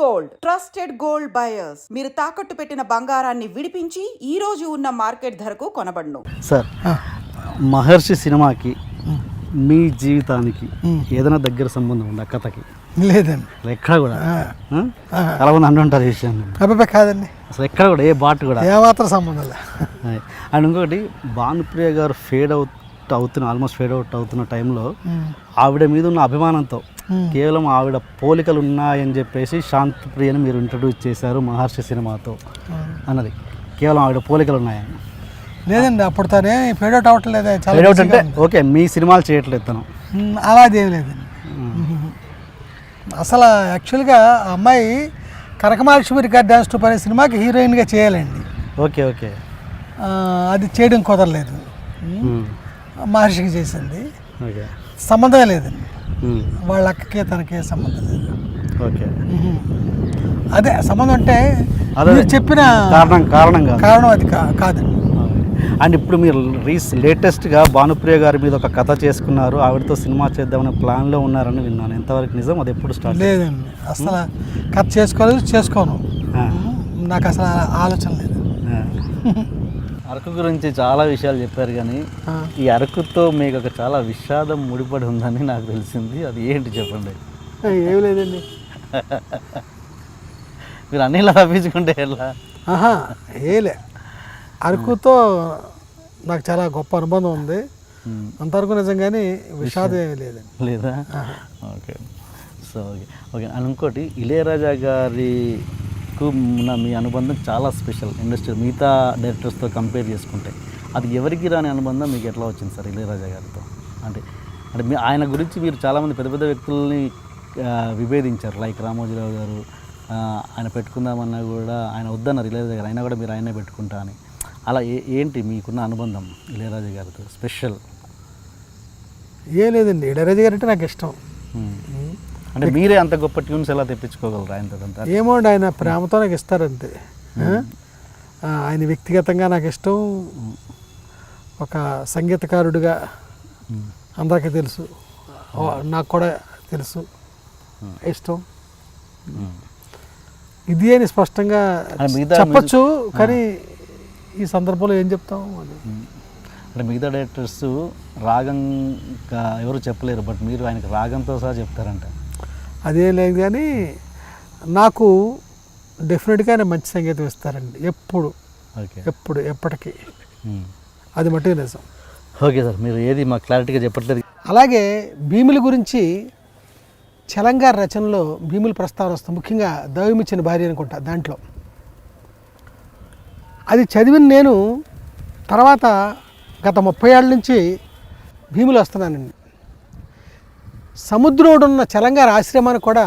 Gold. Trusted gold buyers. మీరు తాకట్టు పెట్టిన బంగారాన్ని విడిపించి ఈ రోజు ఉన్న మార్కెట్ ధరకు కొనబడును. సార్ మహర్షి సినిమాకి మీ జీవితానికి ఏదైనా దగ్గర సంబంధం ఉందా కథకి? లేదండి. అసలు ఎక్కడ కూడా? ఆ? చాలా మంది అంటుంటారు ఈ విషయాన్ని. అబ్బాయి కాదండి. అసలు ఎక్కడ కూడా ఏ బాట్ కూడా. ఏమాత్రం సంబంధం లే అండ్ ఇంకొకటి భానుప్రియ గారు ఫేడ్ అవుట్ అవుతున్న ఆల్మోస్ట్ ఫేడ్ అవుట్ అవుతున్న టైంలో ఆవిడ మీద ఉన్న అభిమానంతో కేవలం ఆవిడ పోలికలు ఉన్నాయని చెప్పేసి శాంతి ప్రియని మీరు ఇంట్రడ్యూస్ చేశారు మహర్షి సినిమాతో అన్నది. కేవలం ఆవిడ పోలికలు ఉన్నాయని లేదండి అప్పుడు తనే ఫేడ్ అవుట్ అవ్వట్లేదే చాలా ఫేడ్ అవుట్ అంటే ఓకే మీ సినిమాలు చేయట్లేదు తను. ఉమ్, అలాదేం లేదండి. అసలు యాక్చువల్గా అమ్మాయి కనకమహాలక్ష్మి రికార్డ్ డ్యాన్స్ టూప్ అనే సినిమాకి హీరోయిన్గా చేయాలండి. Okay okay. అది చేయడం కుదరలేదు. మహర్షికి చేసింది. ఓకే. సంబంధమే లేదండి. వాళ్ళ అక్కకి తనకే సంబంధం లేదు. ఓకే. అదే సంబంధం అంటే అదే. మీరు చెప్పిన కారణం కారణం కాదు. కారణం అది కా- కాదండి అండ్ ఇప్పుడు మీరు రీస్ లేటెస్ట్గా భానుప్రియ గారి మీద ఒక కథ చేసుకున్నారు. ఆవిడతో సినిమా చేద్దామనే ప్లాన్లో ఉన్నారని విన్నాను. ఎంతవరకు నిజం? అది ఎప్పుడు స్టార్ట్ లేదండి. అసలు కట్ చేసుకోలేదు చేసుకోను. నాకు అసలు ఆలోచన లేదు. అరకు గురించి చాలా విషయాలు చెప్పారు కానీ. ఈ అరకుతో మీకు ఒక చాలా విషాదం ముడిపడి ఉందని నాకు తెలిసింది. అది ఏంటి చెప్పండి? ఏమి లేదండి. మీరు అన్నిలా తప్పించుకుంటే ఎలా? ఏలే అరకుతో నాకు చాలా గొప్ప అనుబంధం ఉంది. అంతవరకు నిజంగానే విషాదం ఏమీ లేదండి. లేదా? Okay. So okay. Okay. And ఇంకోటి ఇళయరాజా గారికి ఉన్న మీ అనుబంధం చాలా స్పెషల్ ఇండస్ట్రీ మిగతా డైరెక్టర్స్తో కంపేర్ చేసుకుంటే. అది ఎవరికి రాని అనుబంధం మీకు ఎట్లా వచ్చింది సార్ ఇళయరాజా గారితో? అంటే అంటే మీ ఆయన గురించి మీరు చాలామంది పెద్ద పెద్ద వ్యక్తుల్ని విభేదించారు. లైక్ రామోజీరావు గారు ఆయన పెట్టుకుందామన్నా కూడా ఆయన వద్దన్నారు ఇళయరాజా గారు. అయినా కూడా మీరు ఆయనే పెట్టుకుంటా అని. అలా ఏ ఏంటి మీకున్న అనుబంధం ఇళయరాజా గారితో? స్పెషల్? ఏం లేదండి. ఇడరాజు గారు అంటే నాకు ఇష్టం. అంటే మీరే అంత గొప్ప ట్యూన్స్ ఎలా తెప్పించుకోగలరు ఆయనతో అంతా? ఏమో అండి ఆయన ప్రేమతో నాకు ఇస్తారంతే. ఆయన వ్యక్తిగతంగా నాకు ఇష్టం. ఒక సంగీతకారుడిగా అందరికీ తెలుసు. నాకు కూడా తెలుసు. ఇష్టం. ఇది అని స్పష్టంగా చెప్పచ్చు కానీ ఈ సందర్భంలో ఏం చెప్తాం అది అంటే మిగతా డైరెక్టర్స్ రాగం ఎవరు చెప్పలేరు బట్ మీరు ఆయనకి రాగంతో సహా చెప్తారంట. అదేం లేదు కానీ నాకు డెఫినెట్గా ఆయన మంచి సంగీతం ఇస్తారండి. ఎప్పుడు. ఎప్పుడు ఎప్పటికీ. అది మట్టుకు నిజం. ఓకే సార్ మీరు ఏది మాకు క్లారిటీగా చెప్పట్లేదు. అలాగే భీముల గురించి చలంగార్ రచనలో భీముల ప్రస్తావన వస్తుంది. ముఖ్యంగా దైవమిచ్చిన భార్య అనుకుంటా దాంట్లో. అది చదివిన నేను తర్వాత గత ముప్పై ఏళ్ళ నుంచి భీములు వస్తున్నానండి. సముద్రం ఉన్న చలంగార ఆశ్రమానికి కూడా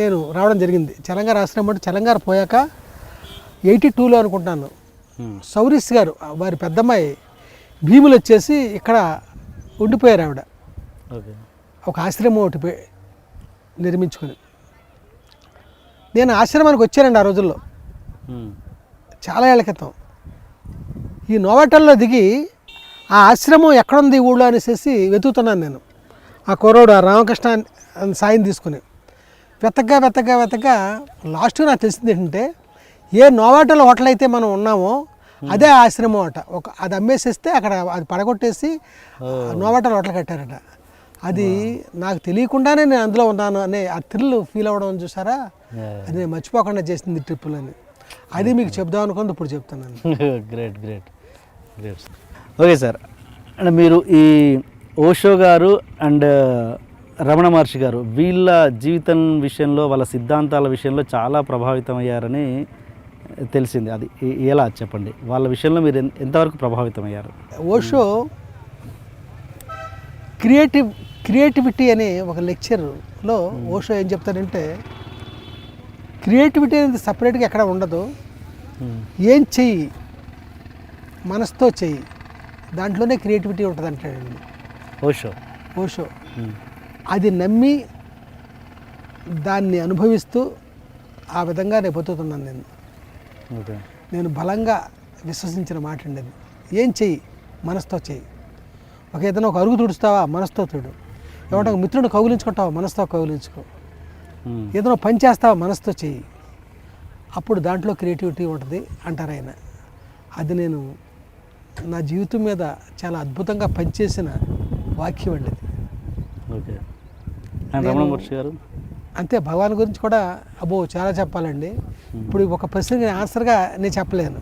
నేను రావడం జరిగింది. చలంగార ఆశ్రమం అంటే చలంగార పోయాక ఎయిటీ టూలో అనుకుంటున్నాను సౌరీస్ గారు వారి పెద్దమ్మాయి భీములు వచ్చేసి ఇక్కడ ఉండిపోయారు ఆవిడ. ఒక ఆశ్రమం ఒకటి నిర్మించుకొని. నేను ఆశ్రమానికి వచ్చానండి ఆ రోజుల్లో. చాలా ఏళ్ళ క్రితం. ఈ నోవాటల్లో దిగి ఆ ఆశ్రమం ఎక్కడుంది ఊళ్ళో అనేసి వెతుకుతున్నాను నేను. ఆ కుర్రోడు ఆ రామకృష్ణ సాయం తీసుకుని వెతగ్గా వెతగ్గా వెతగ్గా లాస్ట్ నాకు తెలిసింది ఏంటంటే ఏ నోవాటల్ హోటల్ అయితే మనం ఉన్నామో అదే ఆశ్రమం అట. ఒక అది అమ్మేసేస్తే అక్కడ అది పడగొట్టేసి నోవాటల్ హోటల్ కట్టారట. అది నాకు తెలియకుండానే నేను అందులో ఉన్నాను అనే ఆ థ్రిల్ ఫీల్ అవ్వడం చూసారా? అది నేను మర్చిపోకుండా చేసింది ట్రిప్పులని అది మీకు చెప్దాం అనుకుంది ఇప్పుడు చెప్తున్నాను. Great great. Great okay sir. And మీరు ఈ ఓషో గారు అండ్ రమణ మహర్షి గారు వీళ్ళ జీవితం విషయంలో వాళ్ళ సిద్ధాంతాల విషయంలో చాలా ప్రభావితం అయ్యారని తెలిసింది. అది ఎలా చెప్పండి? వాళ్ళ విషయంలో మీరు ఎంతవరకు ప్రభావితం అయ్యారు ఓషో క్రియేటివ్ క్రియేటివిటీ అనే ఒక లెక్చర్లో ఓషో ఏం చెప్తాడంటే క్రియేటివిటీ అనేది సపరేట్గా ఎక్కడ ఉండదు. ఏం చెయ్యి? మనసుతో చెయ్యి. దాంట్లోనే క్రియేటివిటీ ఉంటుంది అంటాడండి ఓషో ఓషో అది నమ్మి దాన్ని అనుభవిస్తూ ఆ విధంగా నేను బతుకుతున్నాను నేను. ఓకే. నేను బలంగా విశ్వసించిన మాట అండి అది. ఏం చెయ్యి? మనసుతో చెయ్యి. ఒక ఏదైనా ఒక అరుగు తుడుస్తావా? మనసుతో తుడు. ఏమంటే ఒక మిత్రుడు కౌగిలించుకుంటావా? మనసుతో కౌగిలించుకో. ఏదైనా పని చేస్తావా? మనసుతో చెయ్యి. అప్పుడు దాంట్లో క్రియేటివిటీ ఉంటుంది అంటారు ఆయన. అది నేను నా జీవితం మీద చాలా అద్భుతంగా పనిచేసిన వాక్యం అండి అది. ఓకే. రమణమూర్తి గారు? అంతే భగవాన్ గురించి కూడా అబ్బో చాలా చెప్పాలండి. ఇప్పుడు ఒక ప్రశ్నకి ఆన్సర్గా నేను చెప్పలేను.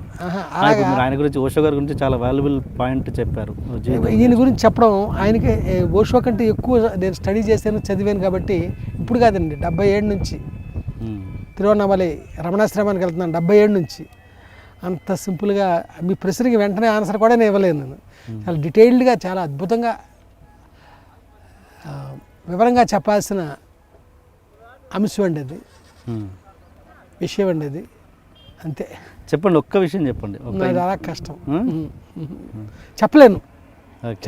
ఆయన గురించి ఓషో గారి గురించి చాలా వాల్యుబుల్ పాయింట్ చెప్పారు. ఈయన గురించి చెప్పడం ఆయనకి ఓషో కంటే ఎక్కువ నేను స్టడీ చేశాను చదివాను కాబట్టి ఇప్పుడు కాదండి డెబ్బై ఏడు నుంచి. మ్మ్. తిరువண்ணామలై రమణాశ్రమానికి వెళ్తున్నాను డెబ్బై ఏడు నుంచి. అంత సింపుల్గా మీ ప్రశ్నకి వెంటనే ఆన్సర్ కూడా నేను ఇవ్వలేను నేను. చాలా డీటెయిల్డ్గా చాలా అద్భుతంగా వివరంగా చెప్పాల్సిన అంశం అండి అది. విషయం అండి అది అంతే. చెప్పండి ఒక్క విషయం చెప్పండి. చాలా కష్టం. చెప్పలేను.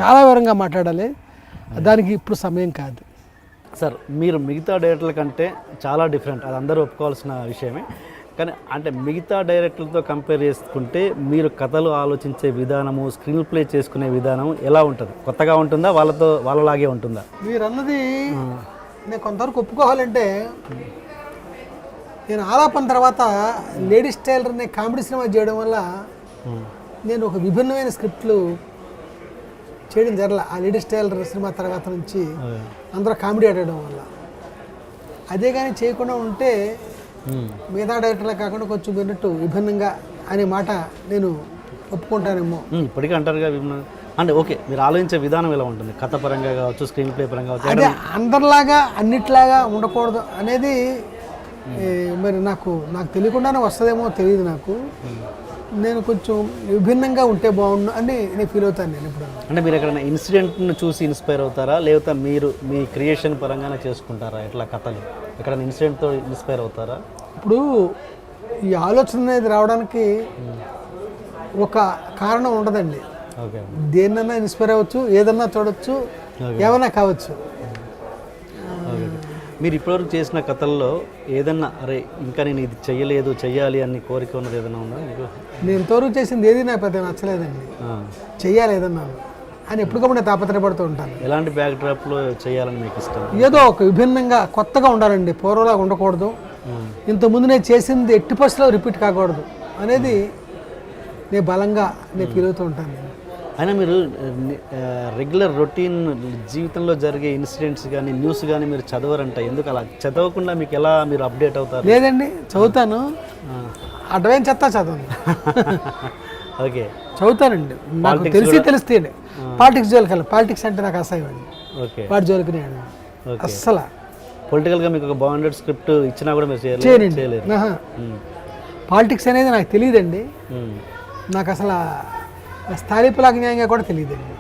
చాలా వివరంగా మాట్లాడాలి. దానికి ఇప్పుడు సమయం కాదు. సార్ మీరు మిగతా డైరెక్టర్ల కంటే చాలా డిఫరెంట్. అది అందరూ ఒప్పుకోవాల్సిన విషయమే. కానీ అంటే మిగతా డైరెక్టర్లతో కంపేర్ చేసుకుంటే మీరు కథలు ఆలోచించే విధానము స్క్రీన్ ప్లే చేసుకునే విధానం ఎలా ఉంటుంది? కొత్తగా ఉంటుందా? వాళ్ళతో వాళ్ళలాగే ఉంటుందా? మీరు అన్నది నేను కొంతవరకు ఒప్పుకోవాలంటే నేను ఆలాపన తర్వాత లేడీస్ టైలర్ అనే కామెడీ సినిమా చేయడం వల్ల నేను ఒక విభిన్నమైన స్క్రిప్ట్లు చేయడం జరగల. ఆ లేడీస్ టైలర్ సినిమా తర్వాత నుంచి అందరూ కామెడీ ఆడడం వల్ల. అదే కానీ చేయకుండా ఉంటే మిగతా డైరెక్టర్లే కాకుండా కొంచెం విన్నట్టు విభిన్నంగా అనే మాట నేను ఒప్పుకుంటానేమో. ఇప్పటికీ అంటారుగా అంటే ఓకే మీరు ఆలోచించే విధానం ఎలా ఉంటుంది? కథ పరంగా కావచ్చు స్క్రీన్ ప్లే పరంగా కావచ్చు అదే అందరిలాగా అన్నిట్లాగా ఉండకూడదు అనేది మరి నాకు నాకు తెలియకుండానే వస్తుందేమో తెలియదు నాకు. నేను కొంచెం విభిన్నంగా ఉంటే బాగుండు అని నేను ఫీల్ అవుతాను నేను ఇప్పుడు. అంటే మీరు ఎక్కడైనా ఇన్సిడెంట్ను చూసి ఇన్స్పైర్ అవుతారా? లేకపోతే మీరు మీ క్రియేషన్ పరంగానే చేసుకుంటారా? ఎట్లా కథలు? ఎక్కడైనా ఇన్సిడెంట్తో ఇన్స్పైర్ అవుతారా? ఇప్పుడు ఈ ఆలోచన అనేది రావడానికి ఒక కారణం ఉండదండి. ఓకే. దేన్నైనా ఇన్స్పైర్ అవ్వచ్చు ఏదన్నా చూడొచ్చు ఏమైనా కావచ్చు. మీరు ఇప్పటివరకు చేసిన కథల్లో ఏదన్నా అరే ఇంకా నేను ఇది చెయ్యలేదు చెయ్యాలి అని కోరిక ఉన్నది ఏదైనా ఉందా మీకు? నేను ఇంతవరకు చేసింది ఏది నాకు పెద్ద నచ్చలేదండి. చెయ్యాలి ఏదన్నాను అని ఎప్పటికప్పుడు నేను తాపత్రయపడుతూ ఉంటాను. ఎలాంటి బ్యాక్ డ్రాప్లో చేయాలని మీకు ఇష్టం? ఏదో ఒక విభిన్నంగా కొత్తగా ఉండాలండి. పూర్వలాగా ఉండకూడదు. ఇంతకుముందు నేను చేసింది ఎట్టి పరిస్థితిలో రిపీట్ కాకూడదు అనేది నేను బలంగా నేను ఫీల్ అవుతూ ఉంటాను. నేను. అయినా మీరు రెగ్యులర్ రొటీన్ జీవితంలో జరిగే ఇన్సిడెంట్స్ కానీ న్యూస్ కానీ మీరు చదవరంట. ఎందుకు అలా? చదవకుండా మీకు ఎలా మీరు అప్డేట్ అవుతారు? లేదండి చదువుతాను. అడ్వైన్ చెత్త చదవను. ఓకే. చదువుతానండి. నాకు తెలిసి తెలిస్తే పాలిటిక్స్ జోలికి వెళ్ళి పాలిటిక్స్ అంటే నాకు అసహ్యం అండి ఓకే. వాటి జోలికి అస్సలు. పొలిటికల్గా మీకు ఒక బాండెడ్ స్క్రిప్ట్ ఇచ్చినా కూడా మీరు ఆహా. ఉమ్. పాలిటిక్స్ అనేది నాకు తెలియదండి. నాకు అసలు స్థాళిపులాగా న్యాయంగా కూడా తెలియదండి